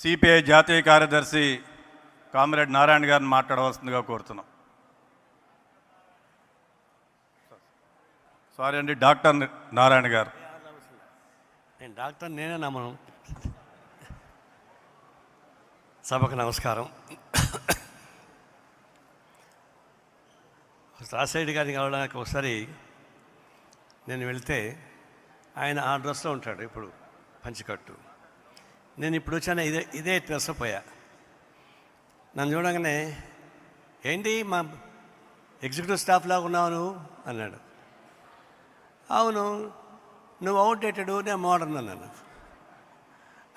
CPI జాతీయ కార్యదర్శి comrade Narayana గారిని మాట్లాడవలసిందిగా కోరుతున్నాం. సారీ అండి డాక్టర్ నారాయణ గారు. నేను డాక్టర్ నేనే నమ్మను. సభకు నమస్కారం. రాజశేఖర్ గారిని కావడానికి ఒకసారి నేను వెళ్తే ఆయన ఆ డ్రెస్లో ఉంటాడు ఇప్పుడు పంచికట్టు. నేను ఇప్పుడు వచ్చాను ఇదే ఇదే డ్రెస్ పోయా. నన్ను చూడగానే ఏంటి మా ఎగ్జిక్యూటివ్ స్టాఫ్ లాగా ఉన్నావు నువ్వు? అన్నాడు. అవును నువ్వు అవుట్డేటెడ్ నేను మోడర్న్ అన్నాను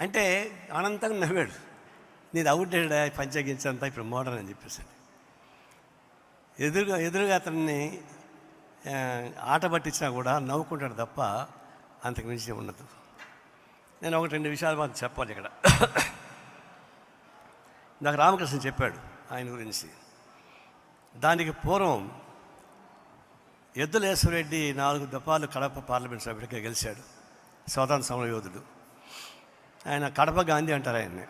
అంటే అనంతంగా నవ్వాడు. నీది అవుట్డేటెడ్ పంచగించంతా ఇప్పుడు మోడర్న్ అని చెప్పేసి ఎదురుగా ఎదురుగా అతన్ని ఆట పట్టించినా కూడా నవ్వుకుంటాడు తప్ప అంతకు మించి ఉండదు. నేను ఒకటి రెండు విషయాలు మాకు చెప్పాలి ఇక్కడ. నాకు రామకృష్ణ చెప్పాడు ఆయన గురించి. దానికి పూర్వం ఎద్దులేశ్వరెడ్డి నాలుగు దఫాలు కడప పార్లమెంట్ సభ్యుడిగా గెలిచాడు. స్వాతంత్ర సమరయోధుడు ఆయన కడప గాంధీ అంటారు ఆయన్ని.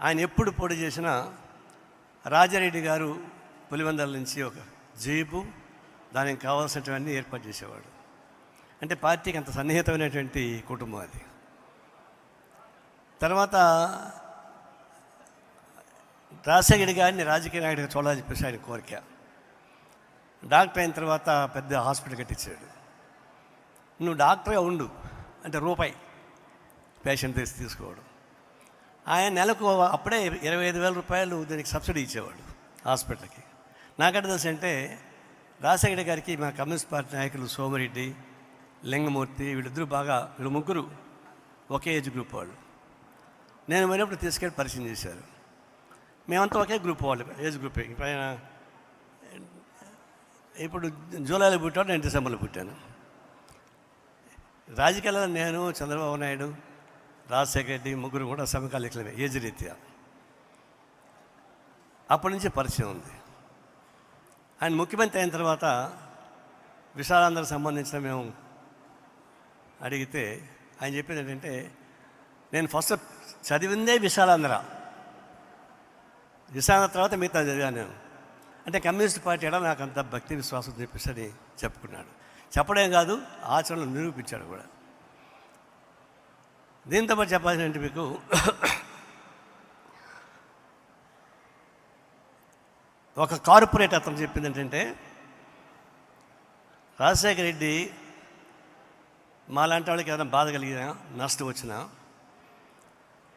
ఆయన ఎప్పుడు పోటీ చేసినా రాజారెడ్డి గారు పులివెందల నుంచి ఒక జీపు దానికి కావాల్సినటువన్నీ ఏర్పాటు చేసేవాడు. అంటే పార్టీకి అంత సన్నిహితమైనటువంటి కుటుంబం అది. తర్వాత రాజశేఖర్ గారిని రాజకీయ నాయకుడిగా చూడాలని చెప్పేసి ఆయన కోరిక. డాక్టర్ అయిన తర్వాత పెద్ద హాస్పిటల్ కట్టించాడు. నువ్వు డాక్టర్గా ఉండు అంటే రూపాయి పేషెంట్ తీసి తీసుకోవడం. ఆయన నెలకు అప్పుడే ఇరవై ఐదు వేల రూపాయలు దీనికి సబ్సిడీ ఇచ్చేవాడు హాస్పిటల్కి. నాకంటే తెలుసు అంటే రాజశేఖర గారికి మా కమ్యూనిస్ట్ పార్టీ నాయకులు సోమిరెడ్డి లింగమూర్తి వీళ్ళిద్దరూ బాగా వీళ్ళు ముగ్గురు ఒకే ఏజ్ గ్రూప్ వాళ్ళు. నేను పోయినప్పుడు తీసుకెళ్ళి పరిచయం చేశారు. మేమంతా ఒకే గ్రూప్ వాళ్ళు ఏజ్ గ్రూప్ పైన ఇప్పుడు జూలైలో పుట్టాడు నేను డిసెంబర్లో పుట్టాను. రాజకీయాల్లో నేను చంద్రబాబు నాయుడు రాజశేఖర రెడ్డి ముగ్గురు కూడా సమకాలీకులమే ఏజ్ రీత్యా. అప్పటి నుంచి పరిచయం ఉంది. ఆయన ముఖ్యమంత్రి అయిన తర్వాత విశాలాంధ్రకు సంబంధించిన మేము అడిగితే ఆయన చెప్పేది ఏంటంటే నేను ఫస్ట్ చదివిందే విశాలాంధ్ర. విశాలాంధ్ర తర్వాత మిగతా చదివాను. నేను అంటే కమ్యూనిస్ట్ పార్టీ ఎడ నాకు అంత భక్తి విశ్వాసం చెప్పేసి చెప్పుకున్నాడు. చెప్పడం కాదు ఆచరణలు నిరూపించాడు కూడా. దీంతో పాటు చెప్పాల్సిన ఏంటి మీకు? ఒక కార్పొరేట్ అతను చెప్పింది ఏంటంటే రాజశేఖర రెడ్డి మాలాంటి వాళ్ళకి ఏదైనా బాధ కలిగినా నష్టం వచ్చినా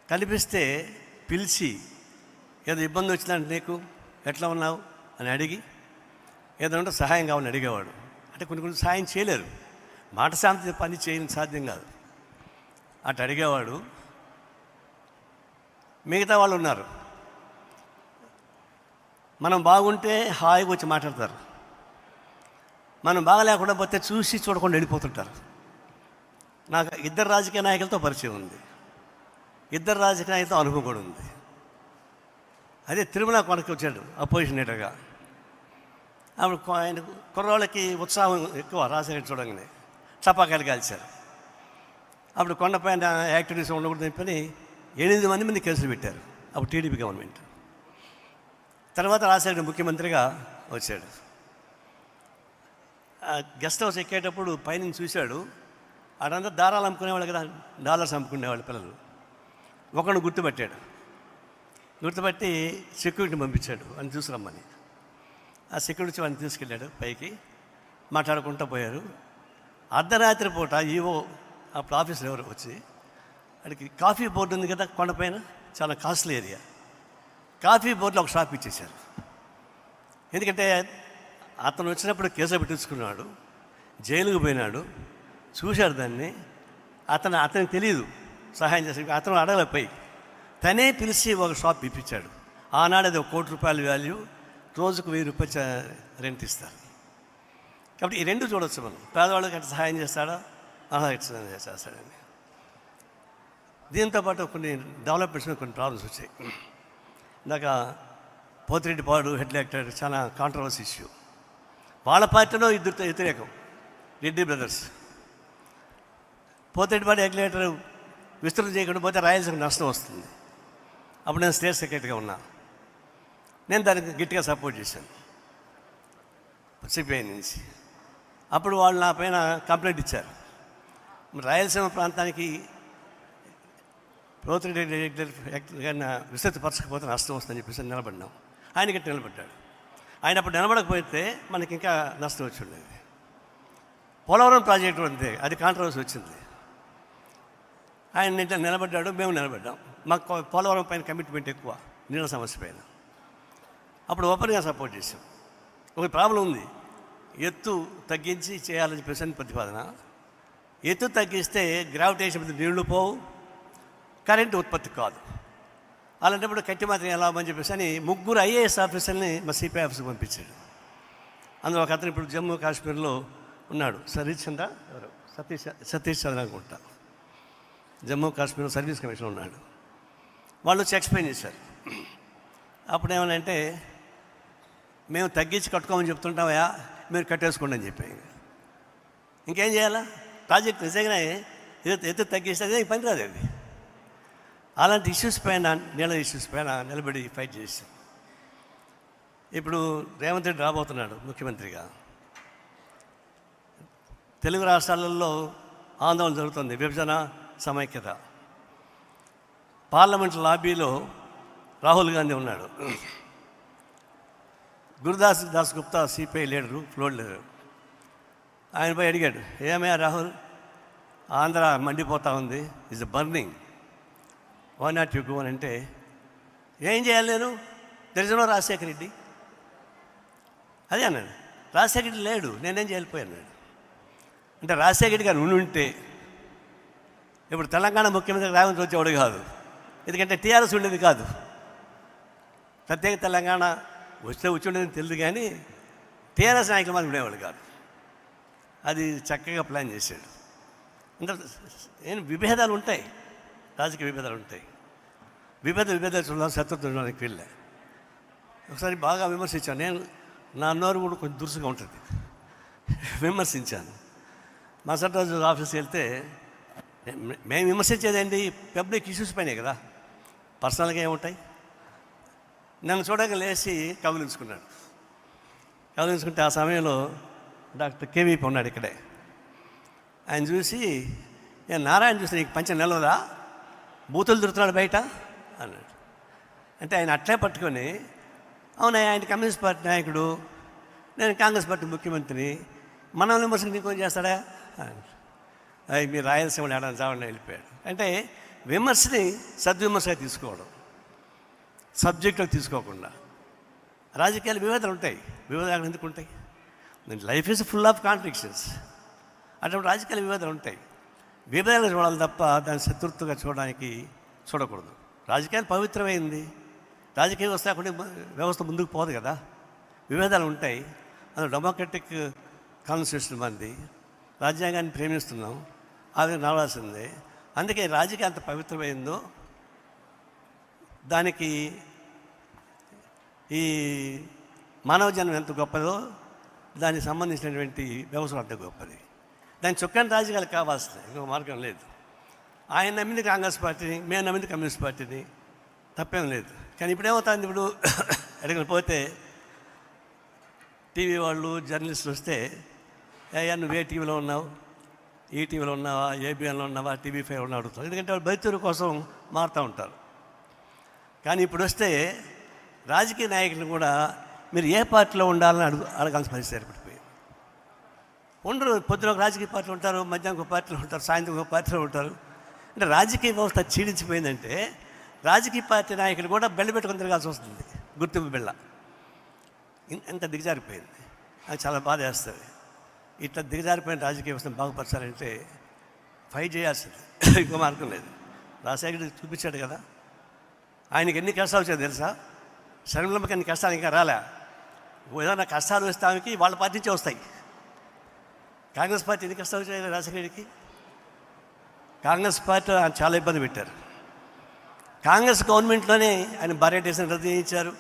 కనిపిస్తే పిలిచి ఏదో ఇబ్బంది వచ్చిందంటే నీకు? ఎట్లా ఉన్నావు? అని అడిగి ఏదో ఉంటే సహాయం కావాలని అడిగేవాడు. అంటే కొన్ని కొన్ని సహాయం చేయలేరు. మాట శాంతి పని చేయని సాధ్యం కాదు. అటు అడిగేవాడు మిగతా వాళ్ళు ఉన్నారు. మనం బాగుంటే హాయిగా వచ్చి మాట్లాడతారు. మనం బాగలేకుండా పోతే చూసి చూడకుండా వెళ్ళిపోతుంటారు. నాకు ఇద్దరు రాజకీయ నాయకులతో పరిచయం ఉంది. ఇద్దరు రాజకీయ నాయకులతో అనుభవం కూడా ఉంది. అదే తిరుమల కొనకి వచ్చాడు అపోజిషన్ లీడర్గా అప్పుడు ఆయన కుర్రోళ్ళకి ఉత్సాహం ఎక్కువ రాజశేఖర్ చూడంగానే. చపాకాయలు కాల్చారు. అప్పుడు కొండపైన యాక్టివిటీస్ ఉండకూడదు చెప్పని ఎనిమిది మంది మంది కేసులు పెట్టారు. అప్పుడు టీడీపీ గవర్నమెంట్. తర్వాత రాజశేఖర్ ముఖ్యమంత్రిగా వచ్చాడు. గెస్ట్ హౌస్ ఎక్కేటప్పుడు పైనుంచి చూశాడు. ఆడంతా దారాలు అమ్ముకునేవాళ్ళు కదా డాలర్స్ అమ్ముకునేవాళ్ళు పిల్లలు. ఒకడు గుర్తుపట్టాడు. గుర్తుపట్టి సెక్యూరిటీ పంపించాడు. అని చూసిరమ్మని ఆ సెక్యూరిటీ వాడిని తీసుకెళ్ళాడు పైకి. మాట్లాడుకుంటూ పోయారు. అర్ధరాత్రి పూట ఈవో అప్పుడు ఆఫీసులో ఎవరు వచ్చి అక్కడికి కాఫీ బోర్డు ఉంది కదా కొండపైన చాలా కాస్ట్లీ ఏరియా. కాఫీ బోర్డులో ఒక షాప్ ఇచ్చేశారు. ఎందుకంటే అతను వచ్చినప్పుడు కేసు పెట్టించుకున్నాడు. జైలుకు పోయినాడు. చూశారు దాన్ని. అతను అతనికి తెలియదు సహాయం చేసి అతను అడగలేపోయి తనే పిలిచి ఒక షాప్ ఇప్పించాడు. ఆనాడు అది ఒక కోటి రూపాయల వాల్యూ రోజుకు వెయ్యి రూపాయలు రెంట్ ఇస్తారు. కాబట్టి ఈ రెండు చూడొచ్చు మనం. పేదవాళ్ళకి అట్లా సహాయం చేస్తాడా అలా ఇట్లా చేస్తాడని దీంతో పాటు కొన్ని డెవలప్మెంట్స్ కొన్ని ప్రాబ్లమ్స్ వచ్చాయి. ఇందాక పోతిరెడ్డి పాడు హెడ్ యాక్టర్ చాలా కాంట్రవర్సీ ఇష్యూ వాళ్ళ పార్టీలో ఇద్దరు వ్యతిరేకం. రెడ్డి బ్రదర్స్. పోతిరెడ్డి పాడు హెడ్ యాక్టర్ విస్తృతం చేయకుండా పోతే రాయలసీమ నష్టం వస్తుంది. అప్పుడు నేను స్టేట్ సెక్రటరీగా ఉన్నా. నేను దానికి గట్టిగా సపోర్ట్ చేశాను. సిపిఐ నుంచి. అప్పుడు వాళ్ళు నా పైన కంప్లైంట్ ఇచ్చారు. రాయలసీమ ప్రాంతానికి ప్రభుత్వ విస్తృతపరచకపోతే నష్టం వస్తుందని చెప్పేసి నిలబడినాం. ఆయన గట్టి నిలబడ్డాడు. ఆయన అప్పుడు నిలబడకపోతే మనకి ఇంకా నష్టం వచ్చి ఉండేది. పోలవరం ప్రాజెక్టు అంతే అది కాంట్రవర్సీ వచ్చింది. ఆయన ఇట్లా నిలబడ్డాడు మేము నిలబడ్డాం. మాకు పోలవరం పైన కమిట్మెంట్ ఎక్కువ నీళ్ళ సమస్య పైన. అప్పుడు ఓపెన్గా సపోర్ట్ చేసాం ఒక ప్రాబ్లం ఉంది. ఎత్తు తగ్గించి చేయాలని చెప్పేసి ప్రతిపాదన. ఎత్తు తగ్గిస్తే గ్రావిటేషన్ మీద నీళ్ళు పోవు కరెంటు ఉత్పత్తి కాదు. అలాంటప్పుడు కట్టి మాత్రం ఎలా అని చెప్పేసి అని ముగ్గురు ఐఏఎస్ ఆఫీసర్ని మా సిపిఐ ఆఫీస్కి పంపించాడు. అందులో ఒక అతను ఇప్పుడు జమ్మూ కాశ్మీర్లో ఉన్నాడు. సతీష్ చంద్ర ఎవరు? సతీష్ సతీష్ చంద్ర అనుకుంటా. జమ్మూ కాశ్మీర్ సర్వీస్ కమిషన్ ఉన్నాడు. వాళ్ళు వచ్చి ఎక్స్ప్లెయిన్ చేశారు. అప్పుడు ఏమనంటే మేము తగ్గించి కట్టుకోమని చెప్తుంటామయా మీరు కట్టేసుకోండి అని చెప్పి ఇంకేం చేయాలా? ప్రాజెక్ట్ నిజంగానే ఎత్తు తగ్గిస్తే పని రాదు అది అలాంటి ఇష్యూస్ పైన నీళ్ళ ఇష్యూస్ పైన నిలబడి ఫైట్ చేశాం ఇప్పుడు రేవంత్ రెడ్డి రాబోతున్నాడు ముఖ్యమంత్రిగా. తెలుగు రాష్ట్రాలలో ఆందోళన జరుగుతుంది. విభజన సమైక్యత. పార్లమెంట్ లాబీలో రాహుల్ గాంధీ ఉన్నాడు. Gurudas Das Gupta CPI leader floor leader. ఆయన పోయి అడిగాడు ఏమయ్యా రాహుల్ ఆంధ్ర మండిపోతా ఉంది is burning. Why not you go అని అంటే ఏం చేయాలి నేను? దర్శనం రాజశేఖర రెడ్డి. అదే అన్నాడు రాజశేఖర రెడ్డి లేడు నేనేం చేయలేకపోయాను అంటే రాజశేఖర రెడ్డి గారు ఉండి ఉంటే ఇప్పుడు తెలంగాణ ముఖ్యమంత్రి రేవంత్ వచ్చేవాడు కాదు. ఎందుకంటే టీఆర్ఎస్ ఉండేది కాదు. ప్రత్యేక తెలంగాణ వస్తే వచ్చి తెలియదు కానీ టీఆర్ఎస్ నాయకులు మాత్రం ఉండేవాళ్ళు కాదు. అది చక్కగా ప్లాన్ చేశాడు. అంటే ఏం విభేదాలు ఉంటాయి. రాజకీయ విభేదాలు ఉంటాయి. విభేద విభేదాలు చూడాలి శత్రుత్వానికి వెళ్ళా. ఒకసారి బాగా విమర్శించాను. నేను నా నోరు కూడా కొంచెం దురుసుగా ఉంటుంది. విమర్శించాను. మరుసటి రోజు ఆఫీస్కి వెళ్తే మేము విమర్శించేదండి పబ్లిక్ ఇష్యూస్ పైనే కదా. పర్సనల్గా ఏముంటాయి? నన్ను చూడగా లేచి కబులించుకున్నాడు. కబులించుకుంటే ఆ సమయంలో డాక్టర్ కేవీపీ ఉన్నాడు ఇక్కడే. ఆయన చూసి నేను నారాయణ చూసి నీకు పంచ నిలవదా? బూతులు దొరుకుతున్నాడు బయట? అన్నాడు. అంటే ఆయన అట్లే పట్టుకొని అవునా ఆయన కమ్యూనిస్ట్ పార్టీ నాయకుడు నేను కాంగ్రెస్ పార్టీ ముఖ్యమంత్రిని మనం విమర్శకు నీకు చేస్తాడా? అన్నాడు. మీ మీరు రాయలసీమ ఏడాది చావని వెళ్ళిపోయాడు. అంటే విమర్శని సద్విమర్శగా తీసుకోవడం సబ్జెక్టులు తీసుకోకుండా. రాజకీయాలు విభేదాలు ఉంటాయి. విభేదాలు ఎందుకు ఉంటాయి? Life is full of contradictions. అటువంటి రాజకీయాల విభేదాలు ఉంటాయి. విభేదాలు చూడాలి తప్ప దాన్ని శత్రుత్వంగా చూడడానికి చూడకూడదు. రాజకీయాలు పవిత్రమైంది. రాజకీయ వ్యవస్థ లేకుండా వ్యవస్థ ముందుకు పోదు కదా. విభేదాలు ఉంటాయి. అందులో డెమోక్రటిక్ కాన్స్టిట్యూషన్ మంది. రాజ్యాంగాన్ని ప్రేమిస్తున్నాం. అది రావాల్సిందే. అందుకే రాజకీయం అంత పవిత్రమైందో దానికి ఈ మానవ జన్మ ఎంత గొప్పదో దానికి సంబంధించినటువంటి వ్యవస్థ అంత గొప్పది. దాని చొక్కని రాజకీయాలు కావాల్సింది ఇంకో మార్గం లేదు. ఆయన నమ్మింది కాంగ్రెస్ పార్టీని మేము నమ్మింది కమ్యూనిస్ట్ పార్టీని తప్పేం లేదు. కానీ ఇప్పుడేమవుతుంది ఇప్పుడు? ఎక్కడికి పోతే టీవీ వాళ్ళు జర్నలిస్టులు వస్తే అయ్యా నువ్వు ఏ టీవీలో ఉన్నావు? ఈటీవీలో ఉన్నావా ఏబిఎన్లో ఉన్నావా టీవీ ఫైవ్ ఉన్నా అడుగుతారు. ఎందుకంటే వాళ్ళు బయటూరు కోసం మారుతూ ఉంటారు. కానీ ఇప్పుడు వస్తే రాజకీయ నాయకులు కూడా మీరు ఏ పార్టీలో ఉండాలని అడుగు అడగాల్సిన పరిస్థితి ఏర్పడిపోయింది. ఉండరు పొద్దున ఒక రాజకీయ పార్టీలు ఉంటారు మధ్యాహ్నం ఒక పార్టీలో ఉంటారు సాయంత్రం ఒక పార్టీలో ఉంటారు. అంటే రాజకీయ వ్యవస్థ క్షీణించిపోయిందంటే రాజకీయ పార్టీ నాయకులు కూడా బెల్ల పెట్టుకుని తిరగాల్సి వస్తుంది. గుర్తింపు బిళ్ళ ఎంత దిగజారిపోయింది. అది చాలా బాధ వేస్తుంది ఇట్లా దిగజారిపోయిన రాజకీయ వ్యవస్థను బాగుపరచాలంటే ఫైట్ చేయాల్సింది. ఇంకో మార్గం లేదు. రాజశేఖర్ చూపించాడు కదా. ఆయనకి ఎన్ని కష్టాలు వచ్చాయో తెలుసా? శర్మలమ్మకి అన్ని కష్టాలు ఇంకా రాలే? ఏదైనా కష్టాలు వస్తే ఆమెకి వాళ్ళ పార్టీ నుంచే వస్తాయి. కాంగ్రెస్ పార్టీ ఎన్ని కష్టాలు వచ్చాయి రాజశేఖరుడికి కాంగ్రెస్ పార్టీ ఆయన చాలా ఇబ్బంది పెట్టారు. కాంగ్రెస్ గవర్నమెంట్లోనే ఆయన భార్య దేశం రద్దు చేయించారు.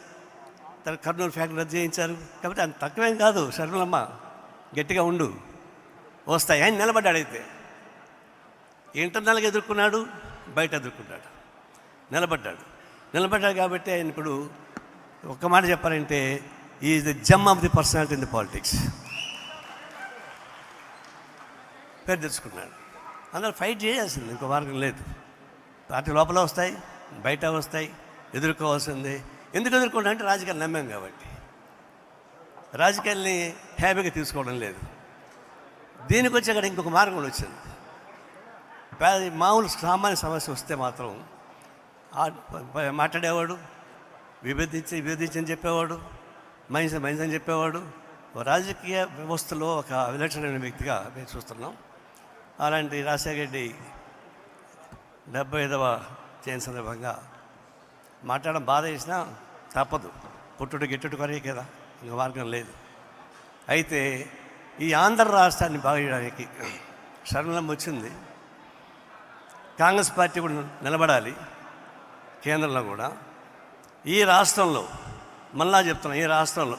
తర్వాత కర్నూలు ఫ్యాక్టరీ రద్దు చేయించారు. కాబట్టి అంత తక్కువేం కాదు శర్మలమ్మ. గట్టిగా ఉండు. వస్తాయి. ఆయన నిలబడ్డాడు అయితే. ఇంటర్నల్గా ఎదుర్కొన్నాడు బయట ఎదుర్కొన్నాడు. నిలబడ్డాడు. నిలబడ్డాడు కాబట్టి ఆయన ఇప్పుడు ఒక్క మాట చెప్పాలంటే is the gem of the personality in the politics పేరు తెచ్చుకున్నాడు. అందరూ ఫైట్ చేయాల్సింది ఇంకో మార్గం లేదు. పార్టీ లోపల వస్తాయి బయట వస్తాయి ఎదుర్కోవాల్సింది. ఎందుకు ఎదుర్కొంటా అంటే రాజకీయాలు నమ్మాం కాబట్టి. రాజకీయాల్ని హ్యాపీగా తీసుకోవడం లేదు. దీనికి వచ్చి అక్కడ ఇంకొక మార్గం వచ్చింది. మామూలు సామాన్య సమస్య వస్తే మాత్రం మాట్లాడేవాడు విభేదించి విభేదించని చెప్పేవాడు మనిషి మనిషి అని చెప్పేవాడు రాజకీయ వ్యవస్థలో ఒక విలక్షణమైన వ్యక్తిగా మేము చూస్తున్నాం. అలాంటి రాజశేఖర రెడ్డి డెబ్బై ఐదవ జయంతి సందర్భంగా మాట్లాడడం బాధ చేసినా తప్పదు. పుట్టుడు గిట్టుడు కొరే కదా. ఇంకా మార్గం లేదు. అయితే ఈ ఆంధ్ర రాష్ట్రాన్ని బాగు చేయడానికి శరణం వచ్చింది. కాంగ్రెస్ పార్టీ కూడా నిలబడాలి కేంద్రంలో కూడా. ఈ రాష్ట్రంలో మళ్ళా చెప్తున్నాం ఈ రాష్ట్రంలో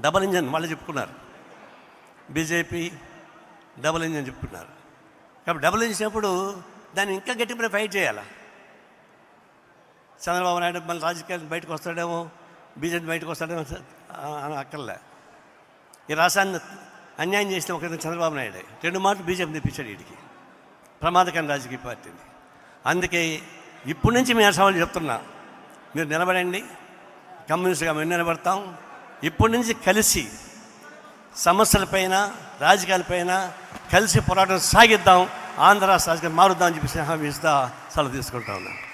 డబల్ ఇంజన్ మళ్ళీ చెప్పుకున్నారు. బీజేపీ డబుల్ ఇంజన్ చెప్పుకున్నారు. కాబట్టి డబుల్ ఇంజన్ చేసినప్పుడు దాన్ని ఇంకా గట్టిగా ఫైట్ చేయాలా? చంద్రబాబు నాయుడు మళ్ళీ రాజకీయాలు బయటకు వస్తాడేమో బీజేపీ బయటకు వస్తాడని అక్కర్లే. ఈ రాష్ట్రాన్ని అన్యాయం చేసిన ఒక చంద్రబాబు నాయుడు. రెండు మాటలు బీజేపీ తెప్పించాడు వీడికి ప్రమాదకరం రాజకీయ పార్టీని. అందుకే ఇప్పటి నుంచి మేము సవాళ్ళు చెప్తున్నా మీరు నిలబడండి. కమ్యూనిస్ట్గా మేము నిలబడతాం. ఇప్పటి నుంచి కలిసి సమస్యలపైన రాజకీయాలపైన కలిసి పోరాటం సాగిద్దాం. ఆంధ్ర రాష్ట్ర రాజకీయం మారుద్దాం అని చెప్పి హామీ ఇస్తా సెలవు తీసుకుంటా ఉన్నాను.